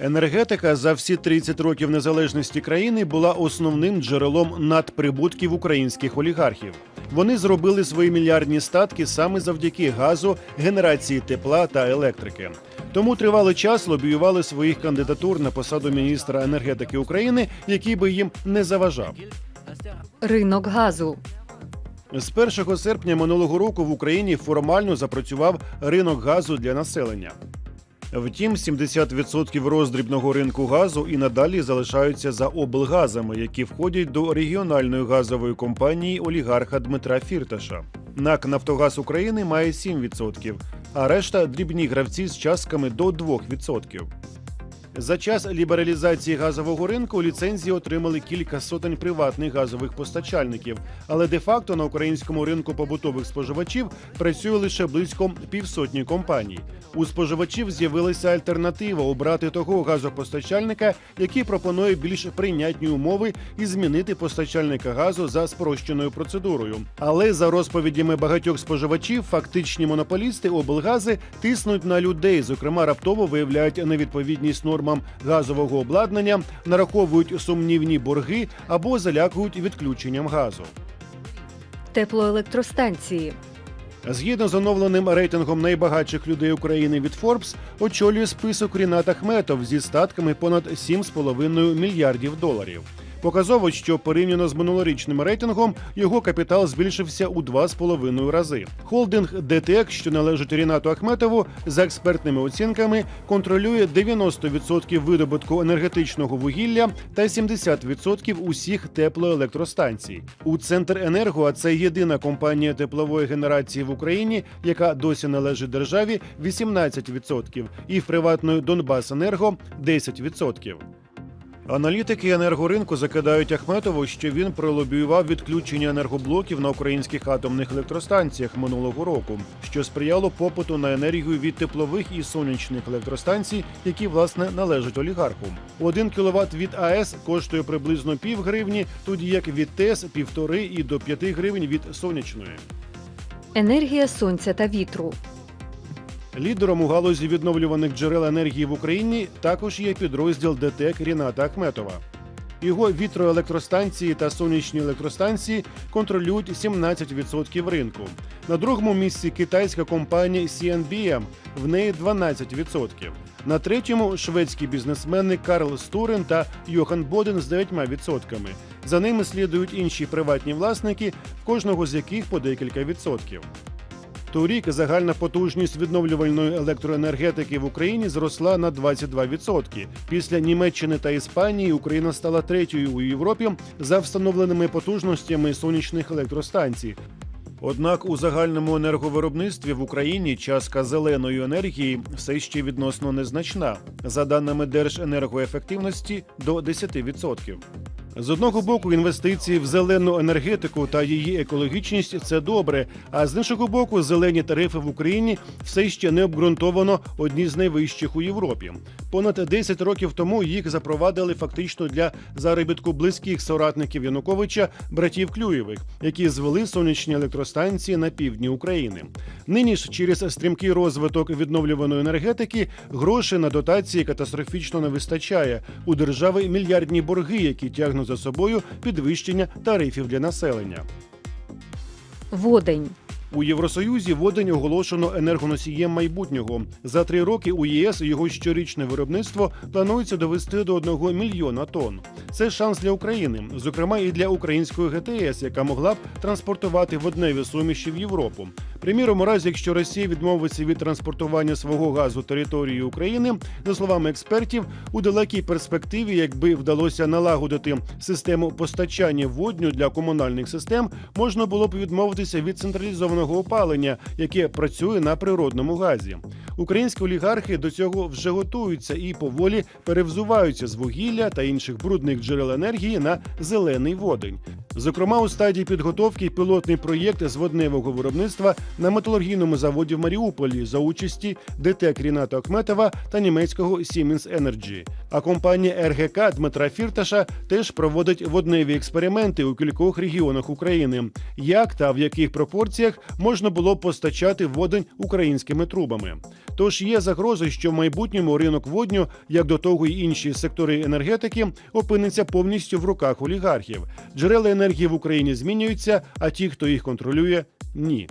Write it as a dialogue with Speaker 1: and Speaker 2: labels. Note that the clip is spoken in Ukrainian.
Speaker 1: Енергетика за всі 30 років незалежності країни була основним джерелом надприбутків українських олігархів. Вони зробили свої мільярдні статки саме завдяки газу, генерації тепла та електрики. Тому тривалий час лобіювали своїх кандидатур на посаду міністра енергетики України, який би їм не заважав.
Speaker 2: Ринок газу.
Speaker 1: З 1 серпня минулого року в Україні формально запрацював ринок газу для населення. Втім, 70% роздрібного ринку газу і надалі залишаються за облгазами, які входять до регіональної газової компанії олігарха Дмитра Фірташа. НАК Нафтогаз України має 7%, а решта дрібні гравці з частками до 2%. За час лібералізації газового ринку ліцензії отримали кілька сотень приватних газових постачальників, але де-факто на українському ринку побутових споживачів працює лише близько півсотні компаній. У споживачів з'явилася альтернатива обрати того газопостачальника, який пропонує більш прийнятні умови і змінити постачальника газу за спрощеною процедурою. Але за розповідями багатьох споживачів, фактичні монополісти облгази тиснуть на людей, зокрема раптово виявляють невідповідність нормам газового обладнання, нараховують сумнівні борги або залякують відключенням газу.
Speaker 2: Теплоелектростанції.
Speaker 1: Згідно з оновленим рейтингом найбагатших людей України від Forbes, очолює список Рінат Ахметов зі статками понад 7,5 мільярдів доларів. Показово, що порівняно з минулорічним рейтингом його капітал збільшився у 2,5 рази. Холдинг ДТЕК, що належить Рінату Ахметову, за експертними оцінками контролює 90% видобутку енергетичного вугілля та 70% усіх теплоелектростанцій. У Центр Енерго, а це єдина компанія теплової генерації в Україні, яка досі належить державі, 18%, і в приватної Донбасенерго 10%. Аналітики енергоринку закидають Ахметову, що він пролобіював відключення енергоблоків на українських атомних електростанціях минулого року, що сприяло попиту на енергію від теплових і сонячних електростанцій, які власне належать олігарху. Один кіловат від АЕС коштує приблизно пів гривні, тоді як від ТЕС півтори і до п'яти гривень від сонячної.
Speaker 2: Енергія сонця та вітру.
Speaker 1: Лідером у галузі відновлюваних джерел енергії в Україні також є підрозділ ДТЕК Ріната Ахметова. Його вітроелектростанції та сонячні електростанції контролюють 17% ринку. На другому місці китайська компанія CNBM, в неї 12%. На третьому шведські бізнесмени Карл Стурен та Йохан Боден з 9%. За ними слідують інші приватні власники, в кожного з яких по декілька відсотків. Торік загальна потужність відновлювальної електроенергетики в Україні зросла на 22%. Після Німеччини та Іспанії Україна стала третьою у Європі за встановленими потужностями сонячних електростанцій. Однак у загальному енерговиробництві в Україні частка зеленої енергії все ще відносно незначна, за даними Держенергоефективності до 10%. З одного боку, інвестиції в зелену енергетику та її екологічність це добре. А з іншого боку, зелені тарифи в Україні все ще не обґрунтовано одні з найвищих у Європі. Понад 10 років тому їх запровадили фактично для заробітку близьких соратників Януковича, братів Клюєвих, які звели сонячні електростанції на півдні України. Нині ж через стрімкий розвиток відновлюваної енергетики грошей на дотації катастрофічно не вистачає. У держави мільярдні борги, які тягнуть за собою підвищення тарифів для населення.
Speaker 2: Водень.
Speaker 1: У Євросоюзі водень оголошено енергоносієм майбутнього. За три роки у ЄС його щорічне виробництво планується довести до 1 мільйона тонн. Це шанс для України, зокрема і для української ГТС, яка могла б транспортувати водневі суміші в Європу. Приміром, у разі якщо Росія відмовиться від транспортування свого газу територією України, за словами експертів, у далекій перспективі, якби вдалося налагодити систему постачання водню для комунальних систем, можна було б відмовитися від централізованого опалення, яке працює на природному газі. Українські олігархи до цього вже готуються і поволі перевзуваються з вугілля та інших брудних джерел енергії на зелений водень. Зокрема, у стадії підготовки пілотний проєкт з водневого виробництва на металургійному заводі в Маріуполі за участі ДТЕК Ріната Ахметова та німецького Siemens Energy. А компанія РГК Дмитра Фірташа теж проводить водневі експерименти у кількох регіонах України. Як та в яких пропорціях можна було постачати водень українськими трубами? Тож є загрози, що в майбутньому ринок водню, як до того й інші сектори енергетики, опиниться повністю в руках олігархів. Джерела енергії в Україні змінюються, а ті, хто їх контролює, ні.